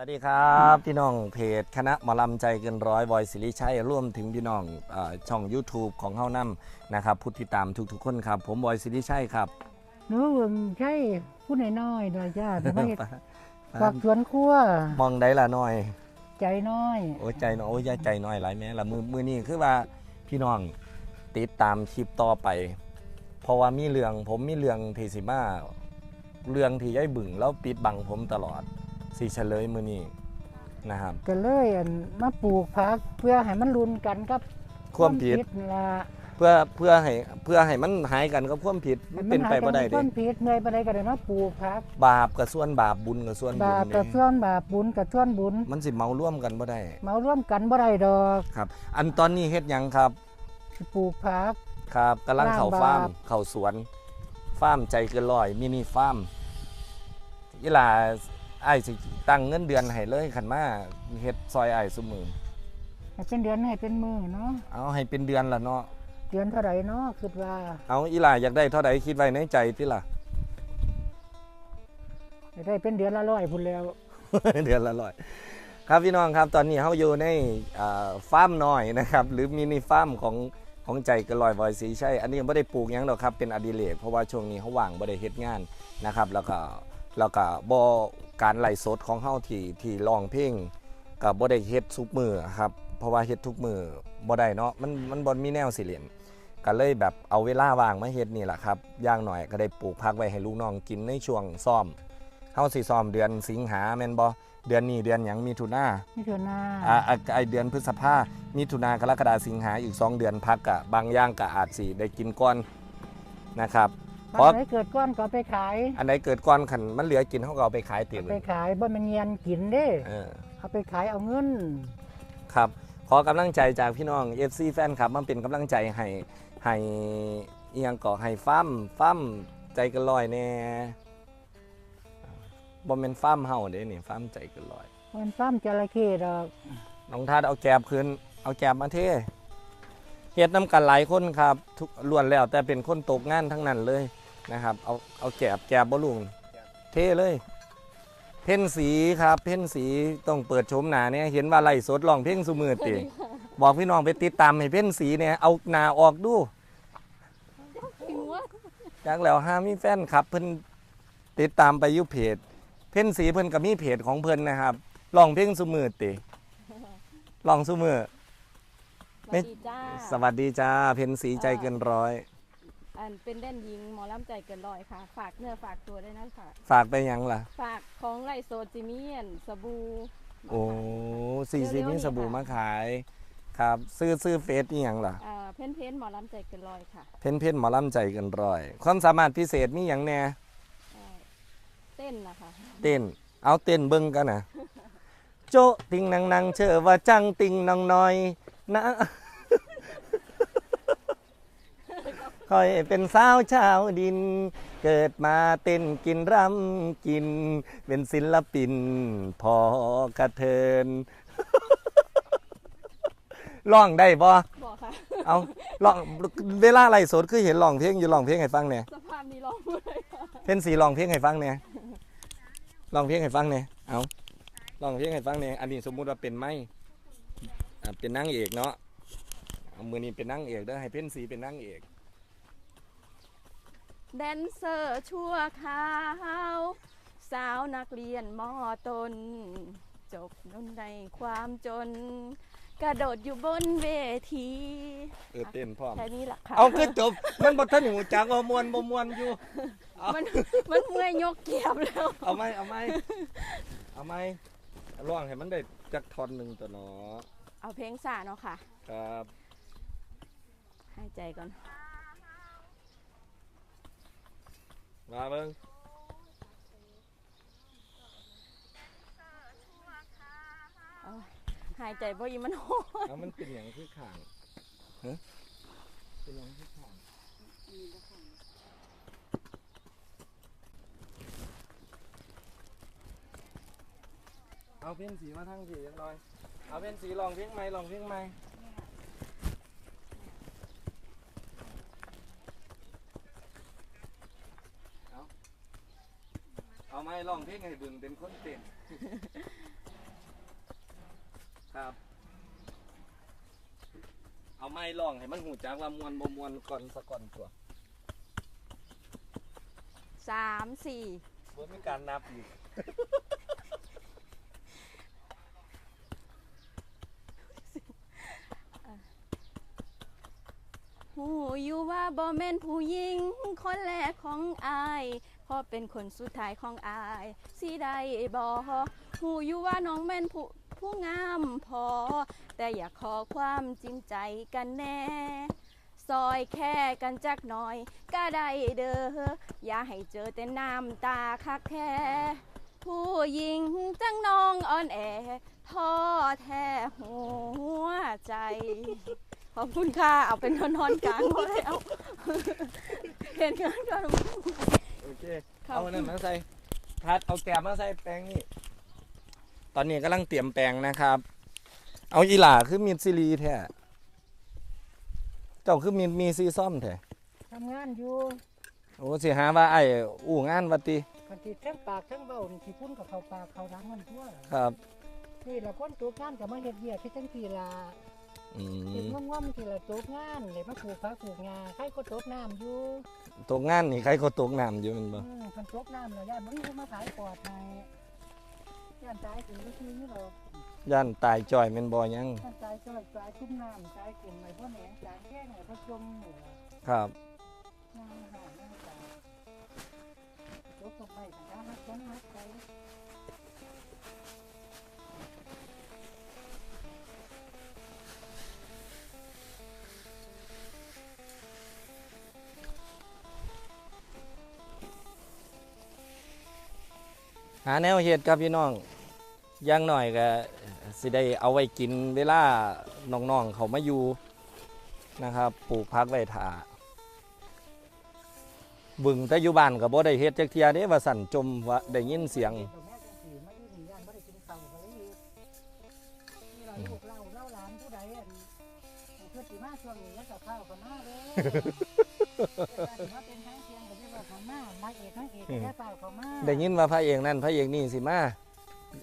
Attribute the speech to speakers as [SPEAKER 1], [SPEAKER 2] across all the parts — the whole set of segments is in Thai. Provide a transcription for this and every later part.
[SPEAKER 1] สวัสดีครับพี่น้องเพจคณะหมอลำใจเกินร้อยบอยสิริชัยร่วมถึงพี่น้องเออช่อง YouTube ของเฮานํนะครับผู้ติดตามทุกๆคนครับ ผมบอยสิริชัยครับ
[SPEAKER 2] หนูเบิ่งใช่ผู้น้อยๆเลยจ้าแต่ไม่ฝักสวนครัว
[SPEAKER 1] มองได้ละหน่อย
[SPEAKER 2] ใจน้อย
[SPEAKER 1] โอ้ยใจน้อยโอ้ยอย่าใจน้อยหลายแม่ละมือมือนี้คือว่าพี่น้องติดตามคลิปต่อไป เพราะว่ามีเรื่องผมมีเรื่องที่สิมาเรื่องที่ย้ายบึงแล้วปิดบังผมตลอด สิเฉลยมือนี้นะครับ
[SPEAKER 2] ก็เลยอั่นมาปลูกผักเพื่อให้มันรุนกันกับ
[SPEAKER 1] ความผิด
[SPEAKER 2] นั่นล่ะ
[SPEAKER 1] เพื่อเพื่อให้เพื่อให้มันหายกันกับความผิดมันเป็นไปบ่ได้
[SPEAKER 2] ให้
[SPEAKER 1] เด้
[SPEAKER 2] มันหายกันกับความผิดเมื่อยบ่ได้ก็ได้มาปลูกผัก
[SPEAKER 1] บาปกับส่วนบาปบุญกับส่วนบุญ
[SPEAKER 2] บาปกับ
[SPEAKER 1] นี่
[SPEAKER 2] ส่วนบาปบุญกับส่วนบุญ
[SPEAKER 1] มันสิเมาร่วมกันบ่ได้
[SPEAKER 2] เมาร่วมกันบ่ได้ดอก
[SPEAKER 1] ครับ อันตอนนี้เฮ็ดหยังครับ
[SPEAKER 2] ปลูกผัก
[SPEAKER 1] ครับกำลังเข้า
[SPEAKER 2] ล้างบาป
[SPEAKER 1] ฟาร์มเข้าสวนฟาร์มใจเกินร้อยมินิฟาร์มอีหลา อ้ายสิตั้งเงินเดือนให้เลยคันมาเฮ็ดซอยอ้ายซุมือ
[SPEAKER 2] ให้เป็นเดือนให้เป็นมือเนาะ
[SPEAKER 1] เอาให้เป็นเดือนละเนาะ
[SPEAKER 2] เดือนเท่าไหร่เนาะคิดว่า
[SPEAKER 1] เอาอีหลาอยากได้เท่าใดคิดไว้ในใจติล่ะ
[SPEAKER 2] ให้ได้เป็นเดือนละร้อยพุ่นแล้ว
[SPEAKER 1] เดือนละร้อยครับพี่น้องครับตอนนี้เขาอยู่ในอ่าฟาร์มน้อยนะครับ หรือมินิฟาร์มของของใจกระลอยบอยสีใช่ อันนี้ยังไม่ได้ปลูกหยังหรอกครับเป็นอดิเรกเพราะว่าช่วงนี้เขาว่างไม่ได้เฮ็ดงานนะครับ แล้วก็ แล้วก็บ่การไล่สดของเฮาที่ที่ร้องเพลงกับบ่ได้เฮ็ดทุกมือครับ เพราะว่าเฮ็ดทุกมือบ่ได้เนาะมันมันบ่มีแนวสิเรียนก็เลยแบบเอาเวลาว่างมาเฮ็ดนี่แหละครับอย่างหน่อยก็ได้ปลูกพักไว้ให้ลูกน้องกินในช่วงซ่อมเฮาสิซ้อมเดือนสิงหาแม่นบ่เดือนนี้เดือนหยังมีถุนา
[SPEAKER 2] นี่เถอะนา
[SPEAKER 1] อ่าอ่าไอเดือนพฤษภามีถุนากรกฎาสิงหาอีก 2 เดือนพักกะบางอย่างกะอาจสิได้กินก่อนนะครับ เพ
[SPEAKER 2] ตอ
[SPEAKER 1] ราะ
[SPEAKER 2] นไหนเกิดก้อนก็เอาไปขาย
[SPEAKER 1] อันไหนเกิดก่อนขันมันเหลือกินเฮาก็เอาไปขายเต็ม
[SPEAKER 2] ไปขายบ่แมันเงียนกินเด้
[SPEAKER 1] เออ
[SPEAKER 2] เอาไปขายเอาเงิน
[SPEAKER 1] ครับขอกำลังใจจากพี่น้อง FC แฟนครับมันเป็นกำลังใจให้ให้อีหยังก่อให้ฟ้ามฟ้ามใจเกันลอยแน่บ่แม่นฟ้ามเฮาเด้นี่ฟ้ามใจเกันลอย
[SPEAKER 2] มันปั้มจระเข้ดอก
[SPEAKER 1] น้องทัดเอาแกบคืนเอาแกบมาเทเฮ็ดน้ำกันหลายคนครับ ทุกล้วนแล้วแต่เป็นคนตกงานทั้งนั้นเลย นะครับ เอาเอาแกบแกบบ่ลุงเทเลย เพ่นสีครับ เพ่นสีต้องเปิดชมหนาเนี่ยเห็นว่าไล่สดลองเพลงสุมือติบอกพี่น้องไปติดตามให้เพ่นสีเนี่ยเอาหนาออกดูจากแล้วห้ามีแฟนครับเพิ่นติดตามไปอยุเพจ เพ่นสีเพิ่นก็มีเพจของเพิ่นนะครับลองเพลงสุมือติลองสุมือ
[SPEAKER 3] สวัสดีจ้า
[SPEAKER 1] สวัสดีจ้า เพนสีใจเกินร้อย
[SPEAKER 3] อันเป็นแดนยิงหมอลำใจเกินร้อยค่ะ ฝากเนื้อฝากตัวด้วยนะค่ะ
[SPEAKER 1] ฝากไปยังล่ะ
[SPEAKER 3] ฝากของไรโซจิเมียนสบู่
[SPEAKER 1] โอ้สี่สิบมีสบู่มาขายครับซื้อซื้อเฟซนี่ยังล่ะ
[SPEAKER 3] อ่าเพ้นเพ้นหมอลำใจเกินร้อยค่ะ
[SPEAKER 1] เพนเพนหมอลำใจเกินร้อย ความสามารถพิเศษมีอย่างแน่
[SPEAKER 3] อ่าเต้นนะคะ
[SPEAKER 1] เต้น เอาเต้นเบิ้งกันนะโจะติงนังนังเชื่อว่าจังติงนองน้อยนะ คอยเป็นสาวชาวดิน เกิดมาเต้นกินรำกิน เป็นศิลปิน พอกระเทินร้องได้บ่
[SPEAKER 3] บอกค่ะ
[SPEAKER 1] เอาร้องเวลาไล่สดคือเห็นร้องเพลงอยู่ร้องเพลงให้ฟังเนี่ย
[SPEAKER 3] สภาพนี้ร้องไม่ได้ค่ะ
[SPEAKER 1] เป็นสีร้องเพลงให้ฟังเนี่ยร้องเพลงให้ฟังเนี่ยเอาร้องเพลงให้ฟังเนี่ยอันนี้สมมุติว่าเป็นไม้อ่าเป็นนางเอกเนาะเอามือนี้เป็นนางเอกเด้อให้เพ่นสีเป็นนางเอก
[SPEAKER 3] แดนเซอร์ชั่วขาว สาวนักเรียนมอต้นจบลงในความจน กระโดดอยู่บนเวที
[SPEAKER 1] เออเต้นพร้อม
[SPEAKER 3] แค่นี้แหละค่ะ
[SPEAKER 1] เอาคือจบ มันบ่ทันหูจักเอามวนบ่มวนอยู่
[SPEAKER 3] มันมันเมื่อยยกเกียบแล้ว
[SPEAKER 1] เอาไหมเอาไหมเอาไหมร้องให้มันได้จักทอนหนึ่งตัวเนาะ
[SPEAKER 3] เอาเพลงสาเนาะค่ะ
[SPEAKER 1] ครับ
[SPEAKER 3] หายใจก่อน
[SPEAKER 1] มาเบิ่ง
[SPEAKER 3] หายใจบ่อีมันโหด
[SPEAKER 1] เอามันเป็นอย่างคือข่างฮะเป็นอย่างคือข่างเอาเพ่นสีมาทั้งสีจังหน่อย เอาเพ่นสีลองเพลงไหมลองเพลงไหม เอาเอาไหมลองเพลงให้บึงเป็นคนเต้นครับ เอาไม้ลองให้มันหูจักว่ามวนบ่มวนก่อนสะก่อนตัว
[SPEAKER 3] สามสี่
[SPEAKER 1] บ่มีการนับอีก
[SPEAKER 3] หูอยู่ว่าบ่แม่นผู้หญิงคนแรกของอายเพอเป็นคนสุดท้ายของอายสิได้บ่หูอยู่ว่าน้องแม่นผู้ผู้งามพอ แต่อยากขอความจริงใจกันแน่ซอยแค่กันจักหน่อย ก็ได้เด้ออย่าให้เจอแต่น้ำตาคักแท้ผู้หญิงจังน้องอ่อนแอท้อแท้หัวใจ ขอบคุณค่ะ เอาเป็นนอนนอนๆกลางก็แล้วเห็นงานก่อน
[SPEAKER 1] โอเค
[SPEAKER 3] ครับ
[SPEAKER 1] เอาอันนั้นมาใส่พัดเอาแกบมาใส่แปลงนี่ ตอนนี้กำลังเตรียมแปลงนะครับ เอาอีหล่าคือมีดซิลีแท้เจ้าคือมีดมีซีซ่อมแท้
[SPEAKER 2] ทำงานอยู่
[SPEAKER 1] โอ้สิหาว่าไอ้อู้งานวัติ
[SPEAKER 2] กันติดทั้งปากทั้งเบ้านี่ที่พุ่นกับเขาปากเขาดังมันทั่ว
[SPEAKER 1] ครับ
[SPEAKER 2] นี่ละคนตัวงานกับมาเฮ็ดเวียกที่จังสีละ
[SPEAKER 1] อื
[SPEAKER 2] คิด
[SPEAKER 1] ม
[SPEAKER 2] ง่วงๆที่ละตัวงานเลยมาปลูกผักปลูกงาใครก็ตกน้ำอยู่
[SPEAKER 1] ตกงานนี่ใครเขาตกน้ำอยู่แมันบ่
[SPEAKER 2] อืมคนตกน้ำเลยย่านบ่มีผู้มาขายปอดให้ย่านตายถึงวิธีนี้หรอก
[SPEAKER 1] ย่านตายจ่อยแมันบ่ยัง
[SPEAKER 2] ย่านตายก็ตายทุ่มน้ำตายกลุ่มไอ้พวกแหนงตายแก้งไอ้พวกจมหัว
[SPEAKER 1] ครับ
[SPEAKER 2] น้ำหาน้ำตายตกลงไปแต่ถ้าหักต้นหักไปา
[SPEAKER 1] แนวเฮ็ดครับพี่น้องอย่างหน่อยก็สิได้เอาไว้กินเวลาน้องๆเขามาอยู่นะครับปลูกพักไว้ถาบึงแต่อยู่บ้านก็บ่ได้เฮ็ดจักเทียเด้ว่าสั่นจมว่าได้ยินเสียง
[SPEAKER 2] เลยนี่เราลูกเล่าเล่าหลานผู้ใดอันเพื่อสิมาช่วงนี้กับข้าวกันมาเด้อมาเป็นทางเทียามานางเอกนางเอกก็ได้เปล่าเขามา
[SPEAKER 1] ได้ยินว่าพระเอกนั่นพระเอกนี่สิมา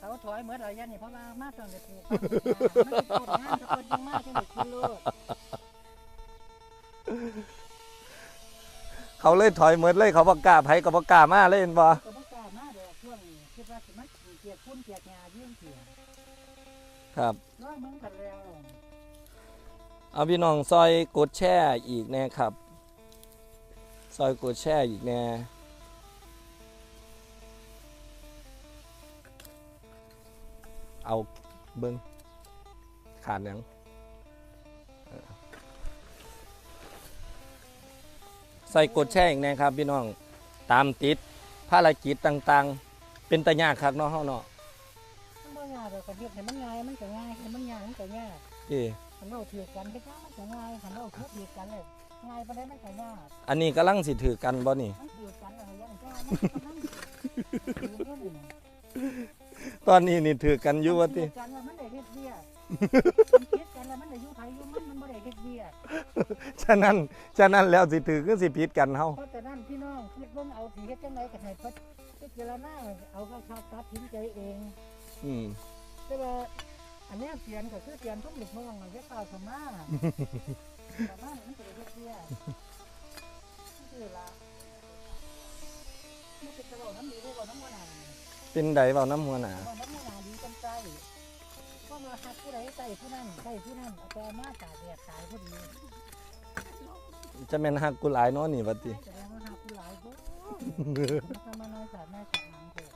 [SPEAKER 2] เขาถอยเหมือนอะไรยันนี่เพราะว่ามาต้องได้ปลูกมันเป็นต้นงานทุกคนยังมาจังได้กินโลด
[SPEAKER 1] เขาเลยถอยเหมือนเลยเขาประกล้าศไผก็ประกล้ามาเลยเห็นบ่
[SPEAKER 2] ก็บ่กล้ามาเด้อช่วงนี้คิดว่าสิมาเกียกพุ่นเกียกหญ้าเยี่ยงเกีย
[SPEAKER 1] ครับ
[SPEAKER 2] ร้อยมึงกันแล้ว
[SPEAKER 1] เอาพี่น้องซอยกดแช่อีกแน่ครับ ซอยกดแช่อีกแน่ เอาเบิ้งขาดหยังเออใส่กดแช่อีกแน่ครับพี่น้องตามติดภารกิจต่างๆ เป็นตะยากครับเนาะเฮาเนาะ
[SPEAKER 2] มันบ่ยากดอกก็เฮ็ดให้มันง่ายมันก็ง่ายให้มันยากมันก็ยาก
[SPEAKER 1] เอ้
[SPEAKER 2] คันเราถือกันก็ยากมันก็ง่ายคันเราถือกันเลยง่ายปานใดมันก็ยาก
[SPEAKER 1] อันนี้กำลังสิถือกันบ่นี่
[SPEAKER 2] มันถือกันอะไรอย่างก็มันก็นั่นถือเรื่องนี่
[SPEAKER 1] ตอนนี้นี่ถือกันอยู่ว่าติ
[SPEAKER 2] ถือกันว่ามันได้เฮ็ดเวียกมันคิดกันแล้วมันได้อยู่ไผอยู่มันมันบ่ได้เฮ็ดเวียก
[SPEAKER 1] ฉะนั้นฉะนั้นแล้วสิถือคือสิผิดกันเฮา
[SPEAKER 2] เพราะฉะนั้นพี่น้องคิดเบิ่งเอาสิเฮ็ดจังไดก็ให้เพิ่นพิจารณาเอาก็ชอบตัดสินใจเอง
[SPEAKER 1] อืม
[SPEAKER 2] แต่ว่าอันเนี้ยเปลี่ยนก็คือเปลี่ยนทุกลูกน้องมันจะต่อสมาแต่ว่ามันจะได้เฮ็ดเวียกนี่คือละ
[SPEAKER 1] เป็นไดเว้าน้ำหัวหน้า
[SPEAKER 2] ว่าน้ำมันหนาดีกันใจเพราะว่าหักผู้ใดใส่ผู้นั้นใส่ผู้นั้นเอาแต่มาตากแดดตายพอดี
[SPEAKER 1] จะแม่นฮักกูหลายเนาะนี่ว่าติ
[SPEAKER 2] แสดงว่าหักผู้หลายก็มันทำมาน้อยสาดแม่สาดหางเถอะ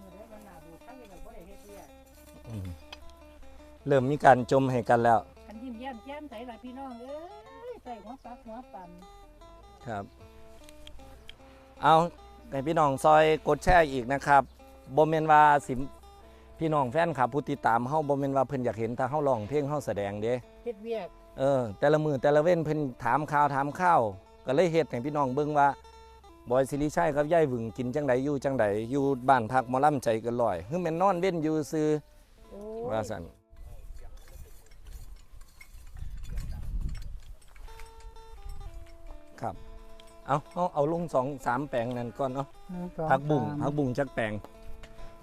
[SPEAKER 2] มือได้วันหนาบูใครแบบว่าได้เฮ็ดเวียก
[SPEAKER 1] อืมเริ่มมีการจมให้กันแล้ว
[SPEAKER 2] กันยิ้มแย้มแจ่มใสล่ะพี่น้องเอ้ยใส่หัวปักหัวปั่น
[SPEAKER 1] ครับ เอาให้พี่น้องซอยกดแชร์อีกนะครับบ่แม่นว่าสิพี่น้องแฟนคลับผู้ติดตามเฮาบ่แม่นว่าเพิ่นอยากเห็นถ้าเฮาร้องเพลงเฮาแสดงเด้
[SPEAKER 2] เฮ็ดเวียก
[SPEAKER 1] เออแต่ละมือแต่ละเว้นเพิ่นถามข่าวถามข้าวก็เลยเฮ็ดให้พี่น้องเบิ่งว่าบอยสิริชัยกับยายหวึงกินจังใดอยู่จังใดอยู่บ้านพักหมอลำใจเกันลอยคือแม่นนอนเว้นอยู่ซื่อ
[SPEAKER 2] โอ้
[SPEAKER 1] ว่าซั่นครับ เอาเอาเอาลงสองสามแปลงนั่นก่อนเนาะ
[SPEAKER 2] หนึ่งสอง
[SPEAKER 1] ผักบุ้ง
[SPEAKER 2] สาม
[SPEAKER 1] ผักบุ้งจักแปลง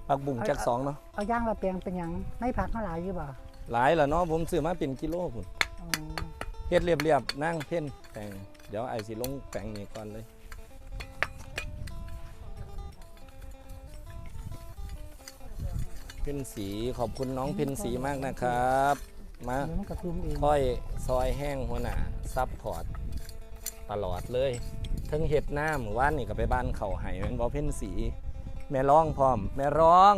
[SPEAKER 1] ผักบุ้งจักสองเนาะ
[SPEAKER 2] เอาย่างละแปลงเป็นหยังไม่ผักเท่าไหร่อยู่บ่
[SPEAKER 1] หลายแล้วเนาะผมซื้อมาเป็นกิโลพุ่น
[SPEAKER 2] อ๋อ
[SPEAKER 1] เฮ็ดเรียบๆนั่งเพ่นแปลงเดี๋ยวไอ้สิลงแปลงนี้ก่อนเลย เพ่นสีขอบคุณน้องเพ่นสีมากนะครับ มา
[SPEAKER 2] เดี๋ยวมันกระตุ้มเอง
[SPEAKER 1] ค่อยซอยแห้งหัวหน้าซับพอร์ตตลอดเลย ทั้งเห็ดน้ำว่านนี่ก็ไปบ้านเขาไห้แม่นบอเพ่นสี แม่ร้องพร้อม แม่ร้อง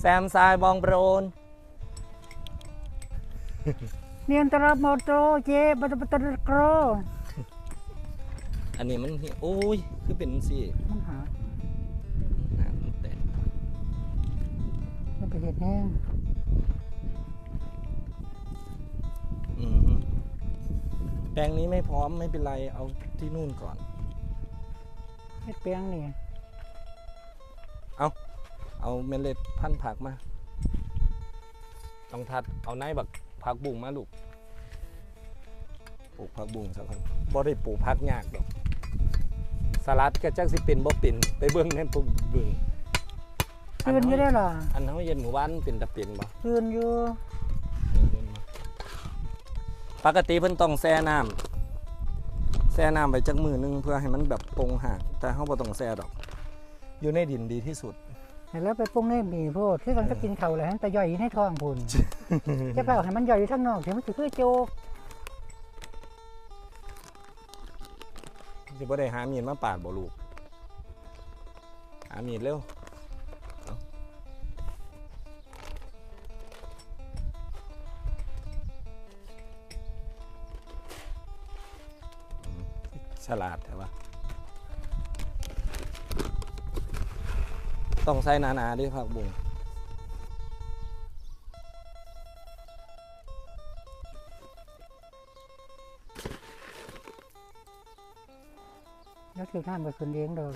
[SPEAKER 1] แซมซายบองโปรน
[SPEAKER 2] เนียนตระโมโตเจบัตบัตโกร
[SPEAKER 1] อันนี้มันโอ้ย คือเป็นสิ
[SPEAKER 2] มันหา
[SPEAKER 1] หางมันแตก
[SPEAKER 2] มันไปเห็ดแห้ง
[SPEAKER 1] แปลงนี้ไม่พร้อมไม่เป็นไรเอาที่นู่นก่อน
[SPEAKER 2] เห็ดแปลงนี่
[SPEAKER 1] เอาเมล็ดพันธุ์ผักมาต้องทัดเอาไนบักผักบุ้งมาลูกปลูกผักบุ้งสักคนบ่ได้ปลูกผักยากดอกสลัดก็จักสิเป็นบ่เป็นไปเบิ่งแน่นปลูกเบิ่ง
[SPEAKER 2] ตื่นอยู่ได้หรอ
[SPEAKER 1] อันเฮาเย็นหมู่บ้านเป็นตะเป็นบ่
[SPEAKER 2] ตื่นอยู่
[SPEAKER 1] ปกติเพิ่นต้องแช่น้ำแช่น้ำไว้จักมือหนึงเพื่อให้มันแบบปรงหากแต่เฮาบ่ต้องแช่ดอก อยู่ในดินดีที่สุด
[SPEAKER 2] เห็นแล้วไปปรุงในหมี่โพดคือกันก็กินเข่าวแหละแต่ย่อยอยู่ในท้องพุ่นจะเปล่าให้มันย่อยอยู่ข้างนอกถึงมันจะคือโจก
[SPEAKER 1] สิบ่ได้หามีดมาปาดบ่ลูกหามีดเร็ว ฉลาดใช่ปะต้องใส่หนาๆด้วยผักบุ้ง
[SPEAKER 2] แล้วคือท่านไปคืนเลี้ยงดอก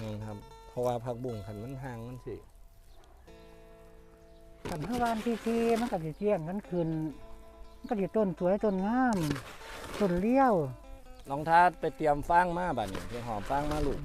[SPEAKER 1] นี่ครับ เพราะว่าผักบุ้งขันมันห่างมันสิ
[SPEAKER 2] กันเมื่อวานที่ที่มันก็จะเจียงกันคืนมันก็จะต้นสวยต้นงามต้นเลี้ยว
[SPEAKER 1] รองทัดไปเตรียมฟางมาบัดนี้ไปหอมฟางมาลูก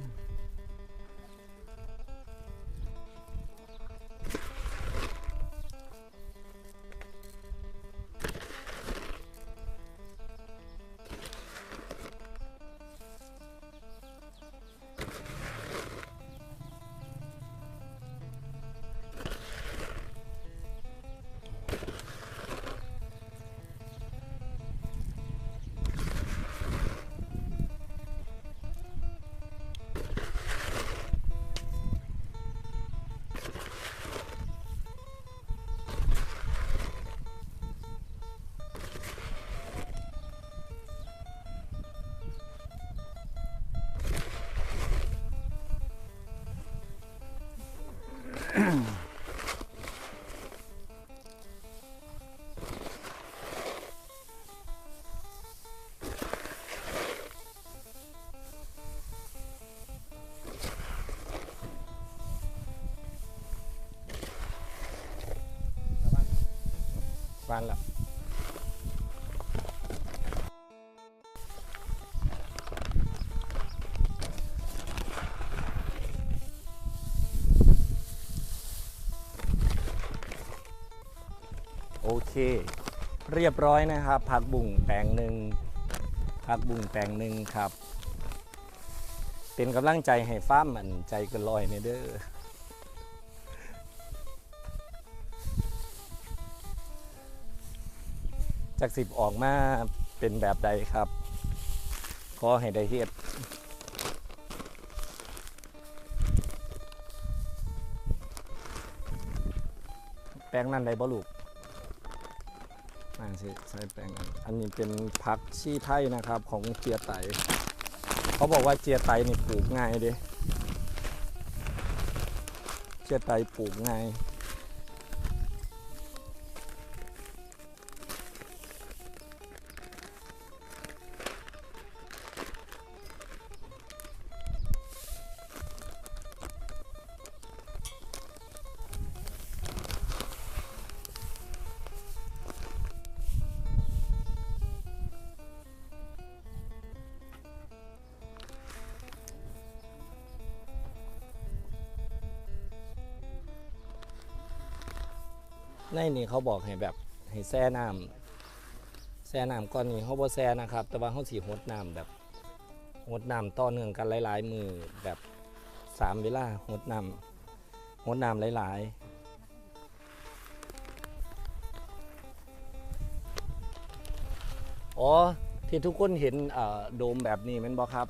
[SPEAKER 1] ฟา เรียบร้อยนะครับ ผักบุ่งแปลงหนึ่งผักบุ่งแปลงหนึ่งครับ เป็นกำลังใจให้ฟ้ามันใจกันลอยในเด้อจากสิบออกมาเป็นแบบใดครับ ขอให้ได้เฮ็ดแป้งนั่นได้บ่ลูก นั่นสิใส่แป้งอันอันนี้เป็นผักชีไทยนะครับของเจียไต เขาบอกว่าเจียไตนี่ปลูกง่ายเด้เจียไตปลูกง่าย ในนี่เขาบอกให้แบบให้แช่น้ำแช่น้ำก่อนนี้เขาบ่แช่นะครับ แต่ว่าเขาสีหดน้ำแบบหดน้ำต่อเนื่องกันหลาย ๆ มือแบบสามเวลาหดน้ำหดน้ำหลาย ๆอ๋อที่ทุกคนเห็นโดมแบบนี้มันบอครับ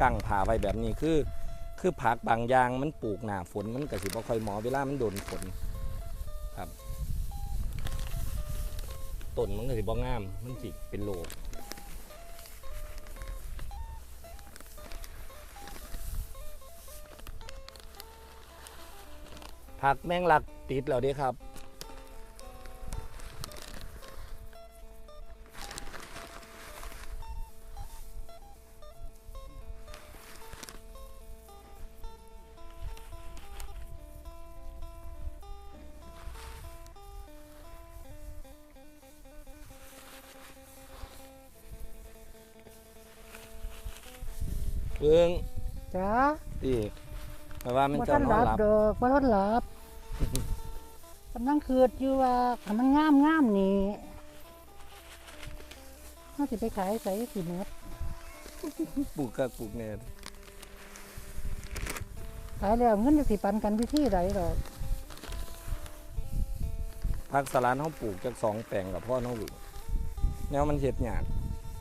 [SPEAKER 1] กั้งผ่าไปแบบนี้คือ คือผักบางอย่างมันปลูกหนาฝนมันก็สิบ่ค่อยหมอเวลามันโดนฝนครับ ต้นมันก็สิบ่งาม มันสิเป็นโลกผักแมงลักติดแล้วดีครับ มัน
[SPEAKER 2] บ่
[SPEAKER 1] เจะ
[SPEAKER 2] ทัน
[SPEAKER 1] น
[SPEAKER 2] ห
[SPEAKER 1] อน
[SPEAKER 2] ลับ
[SPEAKER 1] หลับ
[SPEAKER 2] ดอกบ่ทันหลับกำลังคืดอยู่ว่าถ้ามันงามงามๆนี่เฮาสิไปขายใส่สิหมด
[SPEAKER 1] ปลูกกับปลูกเนี่ย
[SPEAKER 2] ขายแล้วเงินจะสิปันกันวิธีใดดอก
[SPEAKER 1] ผักสลัดเขาปลูกจากสองแปลงกับพ่อน้องหลุแนวมันเห็ดหยาด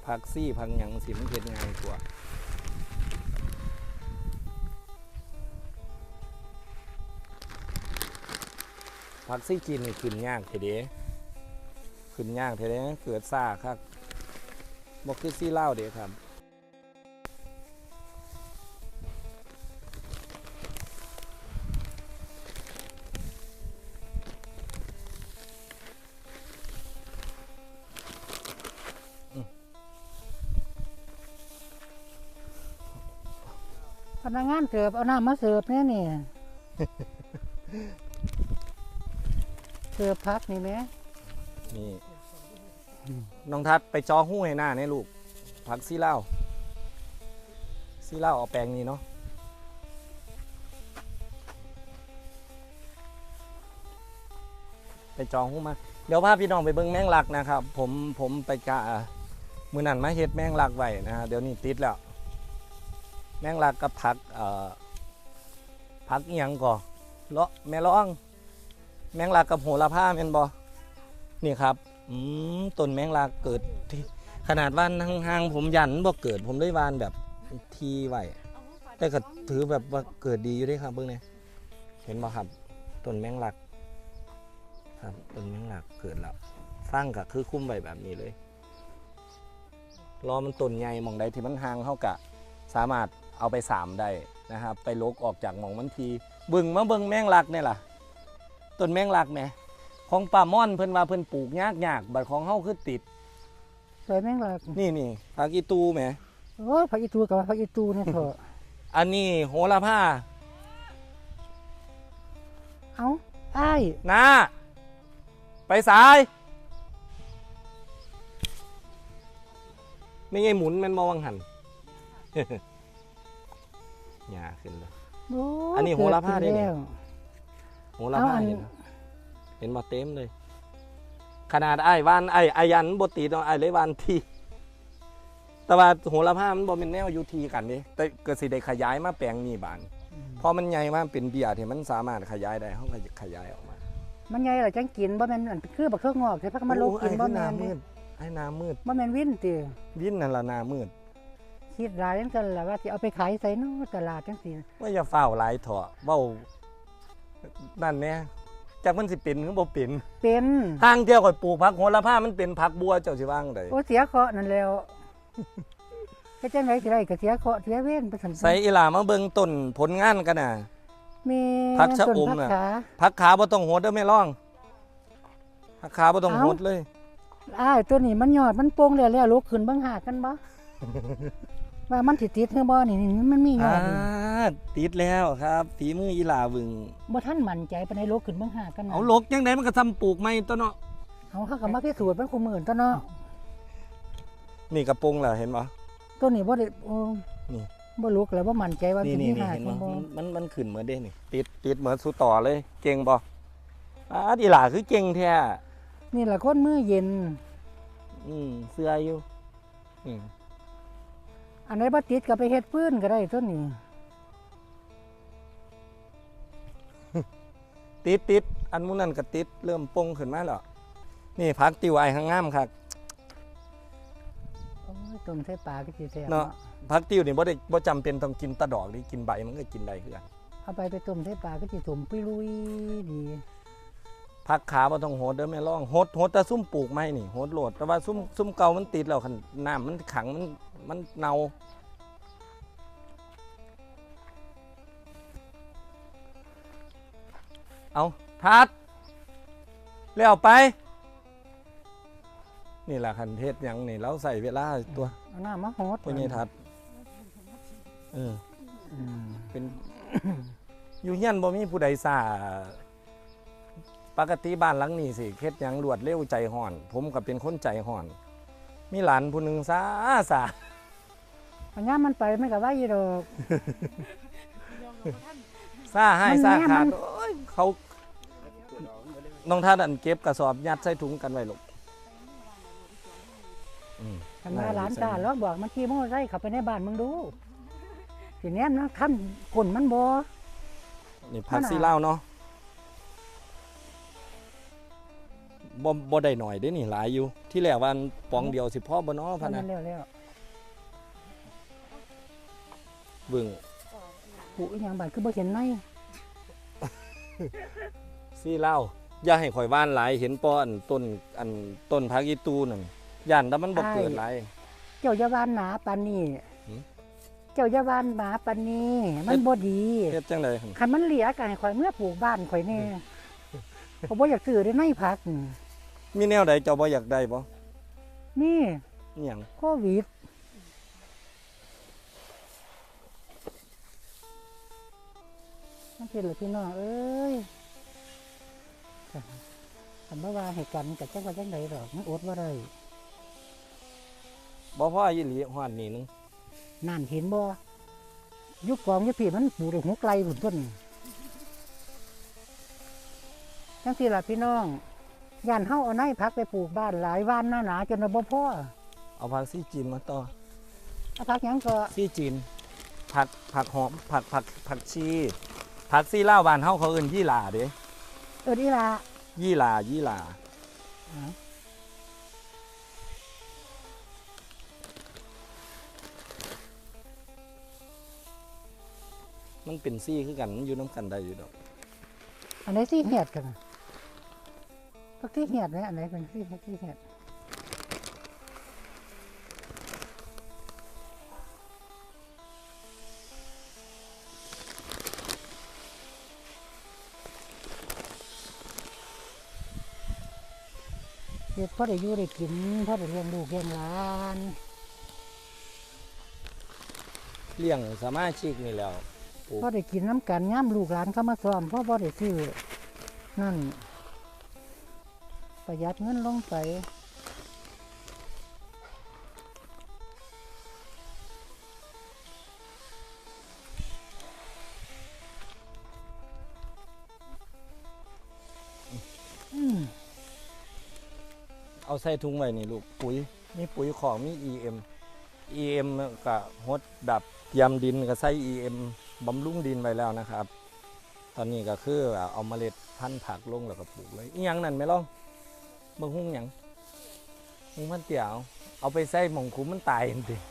[SPEAKER 1] ผักซี่ผักหยังสิมันเห็ดง่ายกว่า ผักซี่กินนี่ขึ้นยากเทเดขึ้นยากเทเดเกิดซ่าครับบอกคือซี่เล่าวเด้ครับ
[SPEAKER 2] พนักงานเสิร์ฟเอาน้ำมาเสิร์ฟแน่นี่เสิ ร์ฟพักนี่แหม่
[SPEAKER 1] นี่น้องทัดไปจอหู้ให้หน้าเนี่ยลูกผักซี่เล่าซี่เล่าเอาแปลงนี้เนาะไปจองหู้มา เดี๋ยวพาพี่น้องไปเบิ้งแมงลักนะครับ ผมผมไปกะมือนั่นมาเฮ็ดแมงลักไว้นะฮะเดี๋ยวนี้ติดแล้ว แมงลักกับผักเอ่อผักเอียงก่อเลาะแม่ร้อง แมงลักกับโหระพาแม่นบ่นี่ครับอืมต้นแมงลักเกิดที่ขนาดว่านห่างๆผมยันบ่เกิดผมได้วานแบบทีไหวแต่ก็ถือแบบว่าเกิดดีอยู่ด้วยครับเบิ่งเนี่ยเห็นบ่ครับต้นแมงลัก ครับต้นแมงลักเกิดแล้วฟางก็คือคุ้มไว้แบบนี้เลยรอมันต้นใหญ่มองใดที่มันห่างเท่ากะ สามารถเอาไปสามได้นะครับ ไปลกออกจากมองมันทีบิ่งมาบิ่งแมงลักเนี่ยล่ะ ต้นแมงลักแหมของป่าม่อนเพิ่นว่าเพิ่นปลูกยากยากๆบัดของเฮาคือติด
[SPEAKER 2] ใส่แมงลัก
[SPEAKER 1] นี่นี่ผักอีตูแหม
[SPEAKER 2] โอ้ยผักอีตูกับผักอีตูเนี่ยเถอะ
[SPEAKER 1] อันนี้โหระพา
[SPEAKER 2] เอ้าอ้าย
[SPEAKER 1] นาไปสายไม่ไงหมุนแมันมองหัน หยาขึ้นเลย
[SPEAKER 2] โอ้ย
[SPEAKER 1] อันนี้โหระพาได้
[SPEAKER 2] เกิ
[SPEAKER 1] นี่
[SPEAKER 2] ขึ้นแล้ว
[SPEAKER 1] โหระพา
[SPEAKER 2] เอาอัน
[SPEAKER 1] เห็นบ่เห็นมาเต็มเลย ขนาดไอ้ายวานไอ้ไอายันบตีเนาะไอ้เลยวานทีแต่ว่าโหระพามันบ่เป็นแนวอยูทีกันนี่แต่เกิดสิได้ขยายมาแปลงนี่บานพอมันใหญ่มากเป็นเบียร์ที่มันสามารถขยายได้เขาก็ขยายออกมา
[SPEAKER 2] มันใหญ่เหรอจังกินบ่แม่นอันคือบักเครื่องงอกใช่พักมันลก
[SPEAKER 1] โอ้
[SPEAKER 2] กินบ่
[SPEAKER 1] ไอ้ห
[SPEAKER 2] แม่
[SPEAKER 1] น้านมืดไอ้หน้ามืด
[SPEAKER 2] บ่แม่นวินติ
[SPEAKER 1] วินนั่นละหน้ามืด
[SPEAKER 2] คิดหลายจังซั่นล่ะว่าสิเอาไปขายใส่เนาะตลาดจังซี่
[SPEAKER 1] ว่าอย่าฝ้าวหลายเถอะเว้า นั่นเนี่ยจากมันสิเป็นหรือบ่เป็น
[SPEAKER 2] เป็น
[SPEAKER 1] ทางเที่ยวก่อยปลูกผักโหระพามันเป็นผักบัวเจ้าสิว่างได
[SPEAKER 2] โอ้เสียเคราะห์นั่นแล้วก็จังได๋สิได้ก็เสียเคราะห์เสียเวรไปซั่น
[SPEAKER 1] ใส่อีหลามาเบิ่งต้นผลงานกันน่ะ
[SPEAKER 2] มี
[SPEAKER 1] ผักชะ
[SPEAKER 2] ต้น
[SPEAKER 1] อม
[SPEAKER 2] ผัก
[SPEAKER 1] น่ะ
[SPEAKER 2] ขา
[SPEAKER 1] ผักขาบ่ต้องโหดเด้อแม่ร้องผักขาบ่ต้อง
[SPEAKER 2] เอ้า
[SPEAKER 1] โหดเลย
[SPEAKER 2] อ้ายตัวนี้มันยอดมันโป่งแล้วแล้วลุกขึ้นเบิ่งหากันบ่ ว่ามันสิติดหรือบ่นี่นี่มันมียอ
[SPEAKER 1] อ่า
[SPEAKER 2] ดนี่
[SPEAKER 1] ติดแล้วครับฝีมืออีหลาบึง
[SPEAKER 2] บ่ทันมั่นใจปานใดลุกขึ้นเบิ่งหากันนะ
[SPEAKER 1] เอาลกยังไงมันก็ซ้ำปลูกไม่ตัวเนาะ
[SPEAKER 2] เอาเขาก็มาพิสูจน์มันคุมื้อตัวเนาะ
[SPEAKER 1] นี่กระโปรงแล้วเห็นบ่
[SPEAKER 2] ตัวนี้บ่ได้โอ้
[SPEAKER 1] นี่
[SPEAKER 2] บ่ลุกแล้วบ่มั่นใจว่า
[SPEAKER 1] นี่
[SPEAKER 2] สิ
[SPEAKER 1] นี่
[SPEAKER 2] มี
[SPEAKER 1] นี่
[SPEAKER 2] หา
[SPEAKER 1] เห็น
[SPEAKER 2] กั
[SPEAKER 1] บ่
[SPEAKER 2] นบ่
[SPEAKER 1] มันมันมันขึ้นเหมือนเด้นี่ ติดติดเหมือนสู้ต่อเลย เก่งบ่อ่าดีหล่าคือเก่งแท้
[SPEAKER 2] นี่แหละคนมือเย็น
[SPEAKER 1] อืมเสื้ออยู่อืม
[SPEAKER 2] อันไหนบ่ติดก็ไปเฮ็ดปืนก็ได้ตัวนี้
[SPEAKER 1] ติดติดอันมุนั้นก็ติดเริ่มปงขึ้นมาแล้ว นี่พักติวไอ้ข้างงามครับ
[SPEAKER 2] โอ้ยต้มใส่ปลาก็สิแซ่บ
[SPEAKER 1] เนาะ
[SPEAKER 2] เนาะ
[SPEAKER 1] พักติวนี่บ่ได้บ่จำเป็นต้องกินตะดอกนี่กินใบมันก็กินได้คือกัน
[SPEAKER 2] เอาไปไปต้มใส่ปลาก็สิสมปุยลุยดี
[SPEAKER 1] พักขาบ่ต้องโหดเด้อแม่ร้องโหดโหดแต่ซุ่มปลูกไม้นี่โหดโหลดแต่ว่าซุ่มซุ่มเก่ามันติดแล้วคันน้ำมันขังมัน มันเน่าเอาทัดแล้วไป นี่แหละคันเทศหยังนี่เราใส่เวลาตัว
[SPEAKER 2] เอาน้ำมาโหด
[SPEAKER 1] พ่อใหญ่ทัดเออ
[SPEAKER 2] อืม
[SPEAKER 1] เป็นอยู่เฮียนบ่มีผู้ใดซ่าปกติบ้านหลังนี้สิเฮ็ดหยังรวดเร็วใจห่อน ผมก็เป็นคนใจห่อน มีหลานผู้หนึงซ่าซ่า
[SPEAKER 2] อันยามมันไปมันก็ว่าอยู่ดอก
[SPEAKER 1] ซ่าให้
[SPEAKER 2] มัน
[SPEAKER 1] ซ่า
[SPEAKER 2] แน่
[SPEAKER 1] ขาด
[SPEAKER 2] มัน
[SPEAKER 1] โอ้ยเขาน้องท่านอันเก็บกระสอบยัดใส่ถุงกันไว้ลูกอืม
[SPEAKER 2] คันว่าหลานตาลอกบอกมันขี่มอเตอร์ไซค์เข้าไปในบ้านมึงดูสิแนมนะคันคนมันบ่
[SPEAKER 1] นี่พัก
[SPEAKER 2] มันอะ
[SPEAKER 1] ซีเหล้าเนาะบ่บ่ได้หน่อยเด้นี่หลายอยู่ ที่แรกว่าอันปองเดียวสิพ่อบ่เนาะ
[SPEAKER 2] พั
[SPEAKER 1] พะ
[SPEAKER 2] น
[SPEAKER 1] นะ เบิ่ง
[SPEAKER 2] ผู้อีหยังบาดคือบ่เห็นใน
[SPEAKER 1] ซี่เหล้าอย่าให้ข่อยว่านหลายเห็นป้อนต้นอันต้นพักอีตูนั่นย่านแต่มันบ่เกิดหลาย
[SPEAKER 2] เจ้าอย่าวานหนาปานนี้
[SPEAKER 1] หืม
[SPEAKER 2] เจ้าอย่าวานหมาปานนี้มันบ่ดี
[SPEAKER 1] เฮ็ดจังไดหั่น
[SPEAKER 2] คันมันเหลียก็ให้ข่อยเมื่อปลูกบ้านข่อยแน่เขาบ่อยากซื้อได้ในพักนี่
[SPEAKER 1] มีแนวใดเจ้าบ่อยากได้บ่
[SPEAKER 2] นี่
[SPEAKER 1] อิหยัง
[SPEAKER 2] โควิด มันเป็นเหรอพี่น้องเอ้ยคำว่าว่าให้กันกับจังว่าจังไดดอกมันอดว่าได้
[SPEAKER 1] บ่พออีหลีฮอดนี่นึง
[SPEAKER 2] นั่นเห็นบ่ยุคกองยุคพี่มันปลูกได้หัวไกลผุนต้นจังสี่ล่ะพี่น้องย่านเฮาเอาในพักไปปลูกบ้านหลายวันหน้าหนาจนว่าบ่พอ
[SPEAKER 1] เอาผักซี่จีนมาต่อ
[SPEAKER 2] เอาพักหยังก็
[SPEAKER 1] ซี่จีนผักผักหอมผักผักผักชี ผักซี่เหล้าบ้านเฮาเขาเอิ้นยี่หร่าเด้
[SPEAKER 2] เออดีละ
[SPEAKER 1] ยี่หร่ายี่หร่า
[SPEAKER 2] อ๋อ
[SPEAKER 1] มันเป็นซี่คือกันมันอยู่น้ำกันได้อยู่ดอก
[SPEAKER 2] อันไหนที่เหียดกันน่ะพักที่เหียดไหมอันไหนเป็นที่ที่เหียด ฮ็ดพ่อได้อยู่ได้กินพ่อได้เลี้ยงลูกเลี้ยงหลาน
[SPEAKER 1] เลี้ยงสมาชิกนี่แหล้ว
[SPEAKER 2] พ่อได้กินน้ำกันย่ำลูกหลานเข้ามาซ้อมพ่อพ่อได้ซื้อนั่น ประหยัดเงินลงไป
[SPEAKER 1] ใส่ถุงไว้นี่ลูกปุ๋ยมีปุ๋ยของมี EM EM ก็ฮดดับยำดินก็ใส่ EM บำรุงดินไว้แล้วนะครับ ตอนนี้ก็คือเอาเมล็ดพันธุ์ผักลงแล้วก็ปลูกเลยอีหยังนั่นไหม่ลองเบิ่งหุ้งหยังหุ้งมันเตี่ยวเอาไปใส่หมองคุ้มมันตายจริง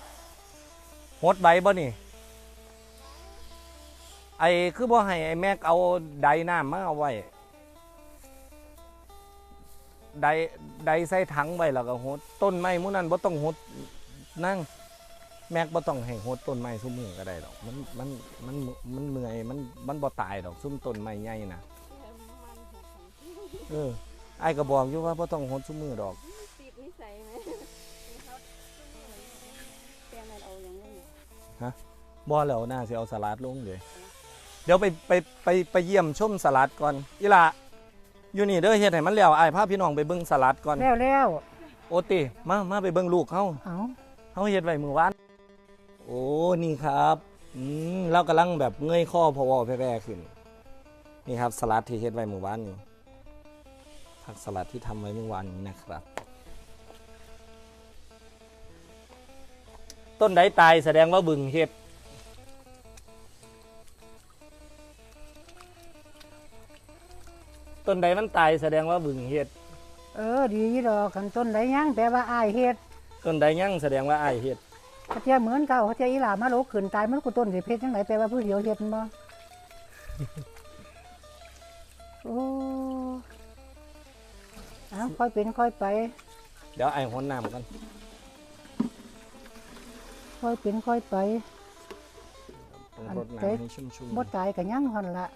[SPEAKER 1] ๆฮดใบบ่นี่ไอ้คือบ่ให้ไอ้แม็กเอาไดน้ำมาเอาไว้ ไดไดใส่ถังไว้แล้วก็หดต้นไม้หมู่นั้นบ่ต้องหดนั่งแม็กบ่ต้องให้หดต้นไม้ซุมือก็ได้ดอก มันมันมันมันเมื่อยมันมันบ่ตายดอกซุมต้นไม้ใหญ่น่ะเออไอ้ายก็บอกอยู่ว่าบ่ต้องหดซุมือดอก
[SPEAKER 3] ติดนิสัยไหมเขาแปลงมันเอาอย่างนี้
[SPEAKER 1] บ่แล้วน่าสิเอาสลัดลงเดี๋ยวเดี๋ยวไปไปไปไปเยี่ยมชมสลัดก่อนอีหล่ะ อยู่นี่เด้อเฮ็ดให้มันแล้วอ้ายพาพี่น้องไปเบิ่งสลัดก่อน
[SPEAKER 2] แล้วแล้ว
[SPEAKER 1] โอติมามาไปเบิ่งลูกเฮา
[SPEAKER 2] เอา
[SPEAKER 1] เขาเฮ็ดไว้มือวาน โอ้นี่ครับอืมเรากำลังแบบเงยข้อพอวอแพร่ๆขึ้น นี่ครับสลัดที่เฮ็ดไว้มือวานนี่ผักสลัดที่ทำไว้เมื่อวานนี้นะครับ ต้นใดตายแสดงว่าบึงเฮ็ด ต้นใดมันตายแสดงว่าบึงเฮ็ด
[SPEAKER 2] เออ ดีดอกคันต้นใดยังแต่ว่าอายเฮ็ด
[SPEAKER 1] ต้นใดยั่งแสดงว่าอ้ายเฮ็ด
[SPEAKER 2] เขาเทียเหมือนเก่าเขาเทียอีหลามาโลกขืนตายมันกูต้นสิเพชรจังไหนแปลว่าผู้เดียวเฮ็ดบ่ โอ้เอาค่อยเป็นค่อยไป
[SPEAKER 1] เดี๋ยวไอ้ายหนน้ำกัน
[SPEAKER 2] ค่อยเป็นค่อยไป
[SPEAKER 1] ต้อง
[SPEAKER 2] อัน
[SPEAKER 1] รด
[SPEAKER 2] เต๊ะ
[SPEAKER 1] น้ำให้ชุ่ม
[SPEAKER 2] บ่ตายก็ยังหั่นละ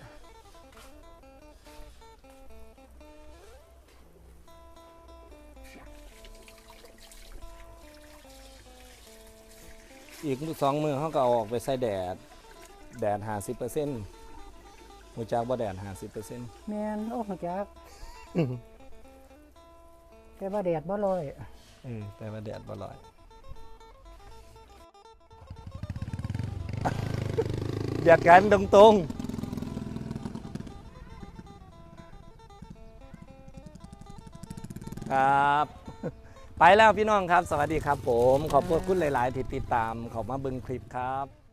[SPEAKER 1] อีกสองมือเขาก็เอาออกไปใส่แดด แดดหาสิบเปอร์เซ็นต์มูจากบ่แดดหาสิบเปอร์เซ็นต์
[SPEAKER 2] แม่นโอ้หัวจักแต่ว่าแดดบ่ลอย
[SPEAKER 1] เออแต่ว่าแดดบ่ลอยแดดกันตรงๆครับ ไปแล้วพี่น้องครับ สวัสดีครับผม ขอบคุณหลาย ๆ ที่ติดตามขอบมาบึงคลิปครับ